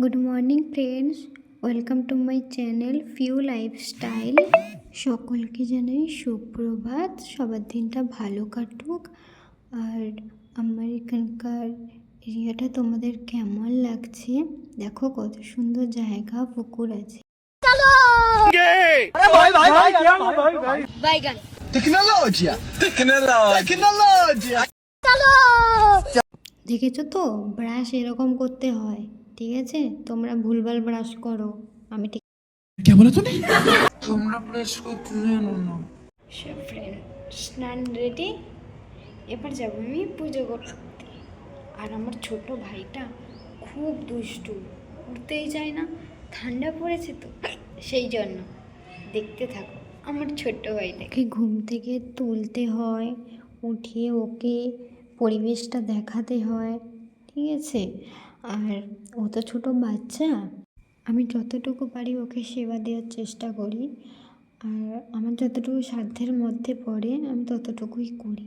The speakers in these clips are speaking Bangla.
Good morning friends welcome to my channel few lifestyle সকলকে জানাই সুপ্রভাত। সবার দিনটা ভালো কাটুক। আর আমার এখানকার এরিয়াটা তোমাদের কেমন লাগছে? দেখো কত সুন্দর জায়গা পুকুর আছে। Tecnologia! Tecnologia! Tecnologia! দেখেছো তো ব্রাশ এরকম করতে হয় ঠিক আছে তোমরা ভুলভাল ব্রাশ করো আমি ঠিক क्या बोला तूने তোমরা ব্রাশ করতে জানো না ফ্রেন্ড স্নান রেডি এবার যাবো আমি পুজো করতে আর আমার ছোট ভাইটা খুব দুষ্টু উঠতেই চায় না ঠান্ডা পড়েছে তো সেই জন্য দেখতে থাকো আমার ছোট্ট ভাইটাকে ঘুম থেকে তুলতে হয় উঠিয়ে ওকে পরিবেশটা দেখাতে হয়, ঠিক আছে? আর ও তো ছোটো বাচ্চা। আমি যতটুকু পারি ওকে সেবা দেওয়ার চেষ্টা করি। আর আমার যতটুকু সাধ্যের মধ্যে পড়ে, আমি ততটুকুই করি।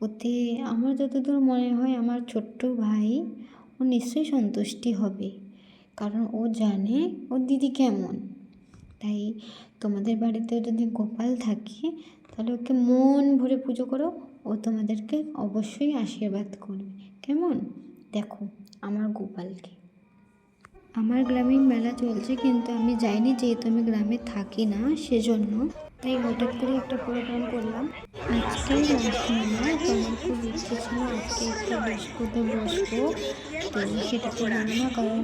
ওতে আমার যতদূর মনে হয়, আমার ছোট্ট ভাই ও নিশ্চয়ই সন্তুষ্টি হবে। কারণ ও জানে ওর দিদি কেমন। তাই তোমাদের বাড়িতে যদি গোপাল থাকে তাহলে ওকে মন ভরে পুজো করো, ও তোমাদেরকে অবশ্যই আশীর্বাদ করবে। কেমন? দেখো, আমার গোপালকে। আমার গ্রামে মেলা চলছে, কিন্তু আমি যাইনি, যেহেতু আমি গ্রামে থাকি না, সেজন্য। তাই হঠাৎ করে একটা প্রোগ্রাম করলাম। আজকে আমার খুব ইচ্ছে ছিল আজকে একটু ডিস্কোতে বসবো। তো সেটা করলাম না কারণ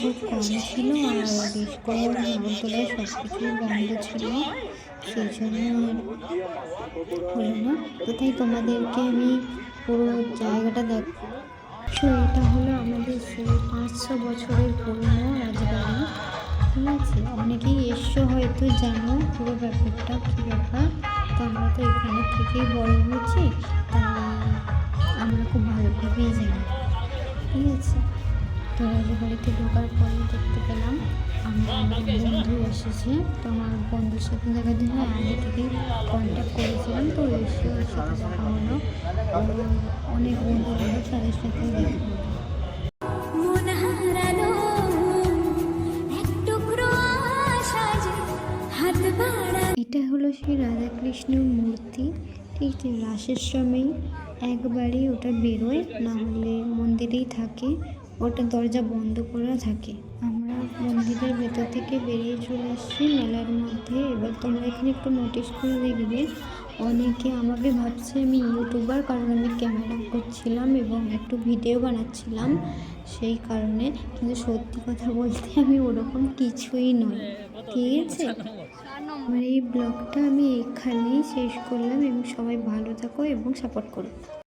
খুব কম ছিল, আর ডিস্কো নাগরদোলা সব কিছুই বন্ধ ছিল। সেই জন্য হলো না তো তোমাদেরকে আমি পুরো জায়গাটা দেখ সো এটা হলো আমাদের সেই পাঁচশো বছরের পুরনো রাজবাড়ি। ঠিক আছে? অনেকেই এসছো হয়তো জানো পুরো ব্যাপারটা, কী ব্যাপার? তো আমরা তো এখানে থেকেই বড় হয়েছি তাই আমরা খুব ভালোভাবেই জানি। ঠিক আছে? তো রাজবাড়িতে ঢোকার পরে দেখতে পেলাম এসেছে। তো আমার বন্ধুর সাথে দেখার জন্য আগে থেকেই কন্ট্যাক্ট করেছিলাম। তো এসে ওর সাথে দেখা হলো। অনেক বন্ধু হলো তাদের সাথে দেখা হলো। এটা হলো সেই রাধাকৃষ্ণের মূর্তি। ঠিক আছে রাসের সময় একবারই ওটা বেরোয় না হলে মন্দিরেই থাকে। ওটা দরজা বন্ধ করা থাকে। আমরা মন্দিরের ভেতর থেকে বেরিয়ে চলে এসেছি মেলার মধ্যে এবার তোমরা এখানে একটু নোটিশ করে দেখবে। অনেকে আমাকে ভাবছে আমি ইউটিউবার কারণ আমি ক্যামেরা করছিলাম এবং একটু ভিডিও বানাচ্ছিলাম। সেই কারণে কিন্তু সত্যি কথা বলতে আমি ওরকম কিছুই নই। ঠিক আছে? আমার এই ব্লগটা আমি এখানেই শেষ করলাম এবং সবাই ভালো থাকো এবং সাপোর্ট করো।